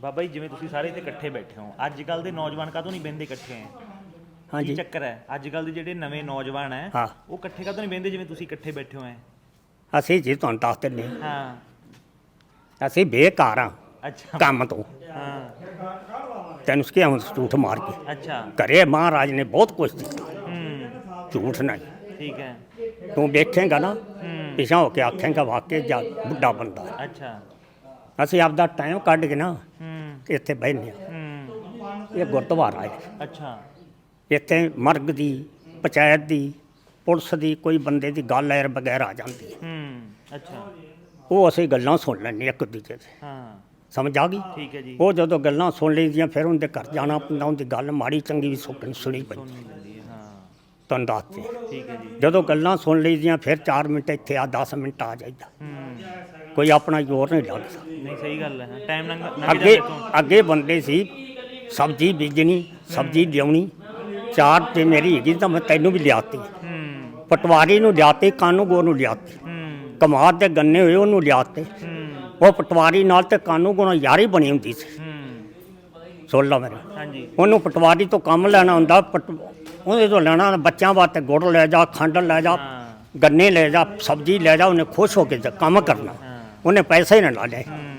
ਬਾਬਾ ਜੀ ਜਿਵੇਂ ਤੁਸੀਂ ਸਾਰੇ ਇੱਥੇ ਇਕੱਠੇ ਬੈਠੇ ਹੋ ਅੱਜ ਕੱਲ ਦੇ ਨੌਜਵਾਨ ਕਾਹਤੋਂ ਨਹੀਂ ਬਹਿੰਦੇ ਇਕੱਠੇ? ਹੈ ਹਾਂਜੀ। ਚੱਕਰ ਹੈ? ਅੱਜ ਕੱਲ ਦੇ ਜਿਹੜੇ ਨਵੇਂ ਨੌਜਵਾਨ ਹੈ ਹਾਂ। ਉਹ ਇਕੱਠੇ ਕਾਹਤੋਂ ਨਹੀਂ ਬਹਿੰਦੇ ਜਿਵੇਂ ਤੁਸੀਂ ਇਕੱਠੇ ਬੈਠੇ ਹੋ ਹੈ ਅਸੀਂ ਜੀ ਤੁਹਾਨੂੰ ਦੱਸ ਦਿੰਦੇ ਹਾਂ। ਹਾਂ। ਅਸੀਂ ਬੇਕਾਰ ਹਾਂ ਅੱਛਾ। ਕੰਮ ਤੋਂ। ਹਾਂ। ਤੈਨੂੰ ਕੀ ਹੁਣ ਝੂਠ ਮਾਰ ਕੇ? ਅੱਛਾ। ਘਰੇ ਮਹਾਰਾਜ ਨੇ ਬਹੁਤ ਕੁਝ ਦਿੱਤਾ। ਹੂੰ। ਝੂਠ ਨਹੀਂ। ਠੀਕ ਹੈ। ਤੂੰ ਵੇਖੇਂਗਾ ਨਾ ਹੂੰ। ਪਿਛਾਂ ਹੋ ਕੇ ਆਖੇਂਗਾ ਵਾਕਈ ਜਾ ਬੁੱਢਾ ਬੰਦਾ। ਹੈ। ਅੱਛਾ। ਅਸੀਂ ਆਪਦਾ ਟਾਈਮ ਕੱਢ ਕੇ ਨਾ ਹੂੰ। ਇੱਥੇ ਬਹਿੰਦੇ ਹਾਂ। ਹੂੰ। ਇਹ ਗੁਰਦੁਆਰਾ ਹੈ। ਅੱਛਾ। ਇੱਥੇ ਮਰਗ ਦੀ ਪੰਚਾਇਤ ਦੀ ਪੁਲਿਸ ਦੀ ਕੋਈ ਬੰਦੇ ਦੀ ਗੱਲ ਐਰ ਬਗੈਰ ਆ ਜਾਂਦੀ ਹੈ। ਹੂੰ ਅੱਛਾ। ਉਹ ਅਸੀਂ ਗੱਲਾਂ ਸੁਣ ਲੈਂਦੇ ਇੱਕ ਦੂਜੇ ਦੇ ਹਾਂ। ਸਮਝ ਆ ਗਈ? ਠੀਕ ਹੈ ਜੀ। ਉਹ ਜਦੋਂ ਗੱਲਾਂ ਸੁਣ ਲਈਆਂ ਫਿਰ ਉਹਦੇ ਘਰ ਜਾਣਾ ਪੈਂਦਾ ਉਹਦੀ ਗੱਲ ਮਾੜੀ ਚੰਗੀ ਵੀ ਸੁਣ ਸੁਣੀ ਪੈਂਦੀ। ਤੁਹਾਨੂੰ ਦੱਸਦੇ ਠੀਕ ਹੈ ਜੀ। ਜਦੋਂ ਗੱਲਾਂ ਸੁਣ ਲਈਆਂ ਫਿਰ 4 ਮਿੰਟ ਇੱਥੇ ਆ 10 ਮਿੰਟ ਆ ਜਾਈਦਾ। ਕੋਈ ਆਪਣਾ ਜ਼ੋਰ ਨਹੀਂ ਲੱਗਦਾ ਨਹੀਂ ਸਹੀ ਗੱਲ ਹੈ। ਟਾਈਮ ਲੰਘ ਲੰਘ ਅੱਗੇ ਅੱਗੇ ਬੰਦੇ ਸੀ ਸਬਜ਼ੀ ਬੀਜਣੀ ਸਬਜ਼ੀ ਲਿਆਉਣੀ ਚਾਰ ਤੇ ਮੇਰੀ ਹੈਗੀ ਤਾਂ ਮੈਂ ਤੈਨੂੰ ਵੀ ਲਿਆਤੀ। ਪਟਵਾਰੀ ਨੂੰ ਲਿਆਤੀ ਕਾਨੂੰਗੋ ਨੂੰ ਲਿਆਤੀ। ਕਮਾਦ ਦੇ ਗੰਨੇ ਹੋਏ ਉਹਨੂੰ ਲਿਆਤੇ। ਉਹ ਪਟਵਾਰੀ ਨਾਲ ਤੇ ਕਾਨੂੰਗੋ ਨਾਲ ਯਾਰੀ ਬਣੀ ਹੁੰਦੀ ਸੀ। ਸੁਣ ਲਾ ਮੇਰੇ। ਹਾਂਜੀ। ਉਹਨੂੰ ਪਟਵਾਰੀ ਤੋਂ ਕੰਮ ਲੈਣਾ ਹੁੰਦਾ ਪਟ ਉਹਦੇ ਤੋਂ ਲੈਣਾ ਬੱਚਿਆਂ ਵਾਸਤੇ ਗੁੜ ਲੈ ਜਾ ਖੰਡ ਲੈ ਜਾ ਗੰਨੇ ਲੈ ਜਾ ਸਬਜ਼ੀ ਲੈ ਜਾ ਉਹਨੇ ਖੁਸ਼ ਹੋ ਕੇ ਜਾ- ਕੰਮ ਕਰਨਾ। ਉਹਨੇ ਪੈਸੇ ਹੀ ਨਾ ਲਾ ਹੂੰ।